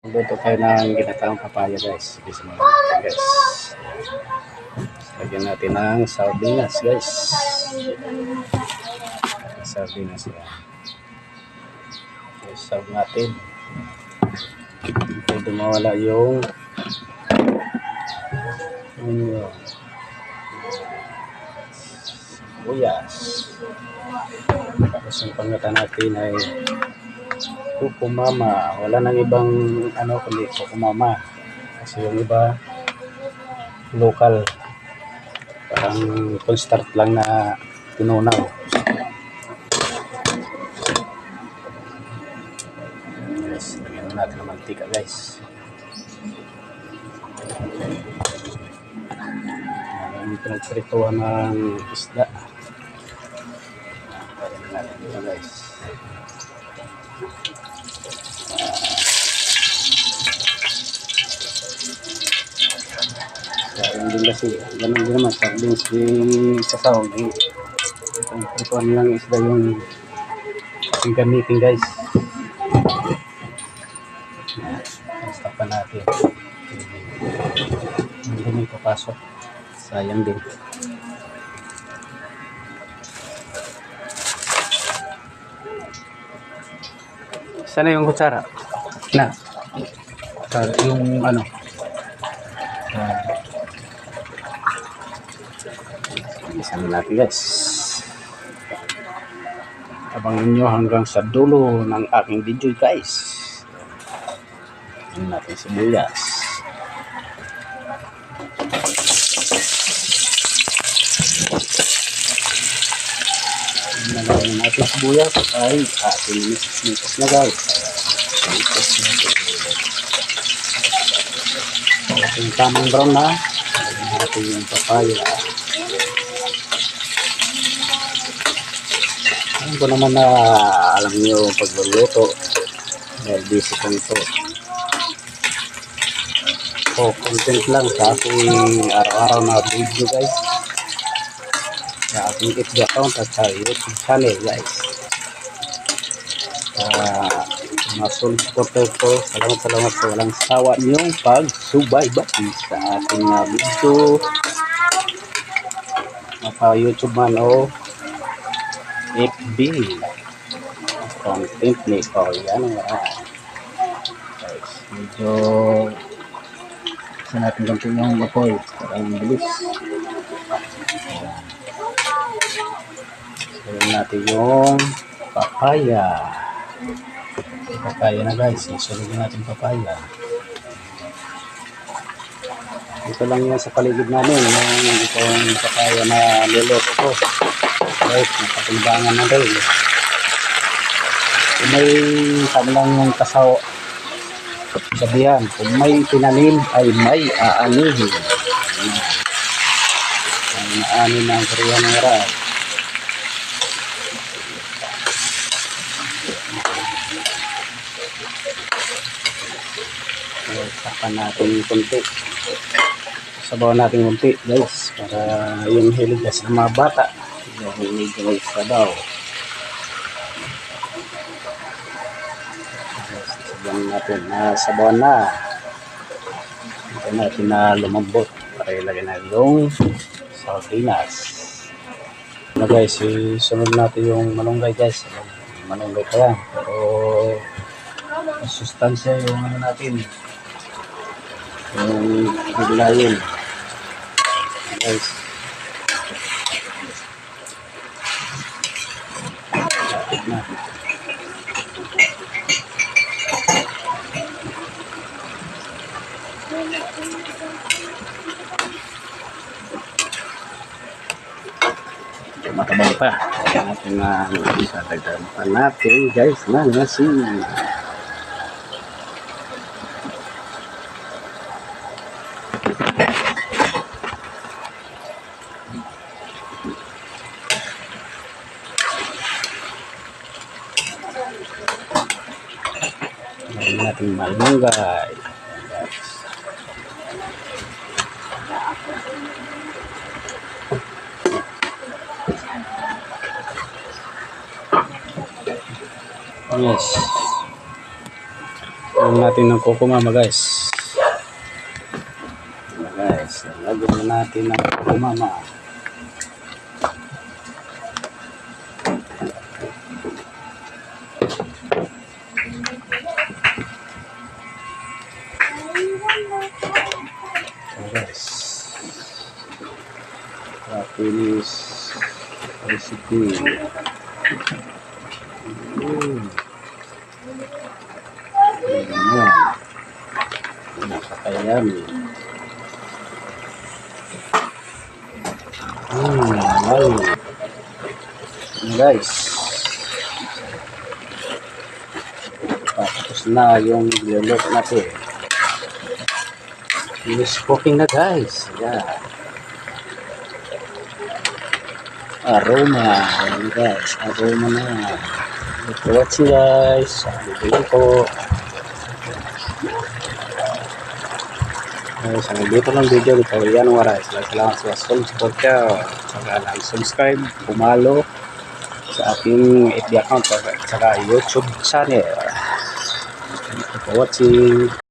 Luto tayo ng ginataang papaya guys. Sige sa mga guys. Lagyan natin ng sardinas guys. Sardinas yan. Okay, serve natin. Pwede mawala yung yung sibuyas. Tapos yung pangata natin ay kukumama. Wala nang ibang ano kundi kukumama. Kasi yung iba local. Parang start lang na tinunaw. Guys, lagyan na natin ng mantika guys. Ang pinagprituhan ng isda. Lagyan na natin ito guys. Sayang din kasi, ganun din naman, sardines din sa sahog. Eh, ang prituan lang isda yung ating gamitin guys. Basta pa natin. Hindi may papasok. Sayang din. Sana yung kutsara? Na. Kutsara, yung ano. Isa na natin guys. Abangin nyo hanggang sa dulo ng aking video guys. Ano natin sibuyas. Nalagyan natin sibuyas ay ating misis na guys. Misis natin. Yung tamang brown na, lagyan natin yung papaya. Alam ko naman na alam niyo pagluluto. Dahil busy ko nito. So, content lang sa ating araw-araw na video guys. Sa ating FB account at sa YouTube channel guys. Sa mga solid supporter ko, salamat salamat sa walang sawa niyong pagsubaybay sa ating uh, video. Mapa YouTube man o FB content ni ko yan ang uh, guys medyo sa natin ganito yung apoy para mabilis Sabi natin yung papaya. Papaya na guys. Isulog natin papaya. Ito lang yan sa paligid namin. Yung itong papaya na niloto ko guys patimbangan na rin kung may sabi lang yung kasaw sabihan kung may tinanim ay may aanihin. Ang aanin ng Korean era So, tapan natin kunti sabaw natin kunti guys para yung hilig sa mga bata yung hilig guys sabaw. Sabawan natin. Na. Sabawan na ito natin na lumambot. Para ilagay na yung sardinas. Na guys isunod natin yung malunggay guys. Malunggay pa yan. Pero sustansya yung ano natin. Yung biglayin guys matabang pa kaya natin na isa dagdagan pa natin guys na nasi Lagyan natin malunggay. Yes. Lagyan natin ng kukumama guys. Ayan, guys, lagyan na natin ng kukumama. Ayan, guys. Finish recipe. Mm. Ayan. Napakayami. Hmm, guys. Tapos na yung niluluto natin. Finish cooking na guys. Ayan. Aroma. Ayan guys. Aroma na. Thank you for watching guys. Sabi ko. Guys, ang dito ng video dito. Yan waray. Salamat lang sa support ka. Saka lang subscribe. Pumalo sa aking FB account saka YouTube channel. Thank you for watching.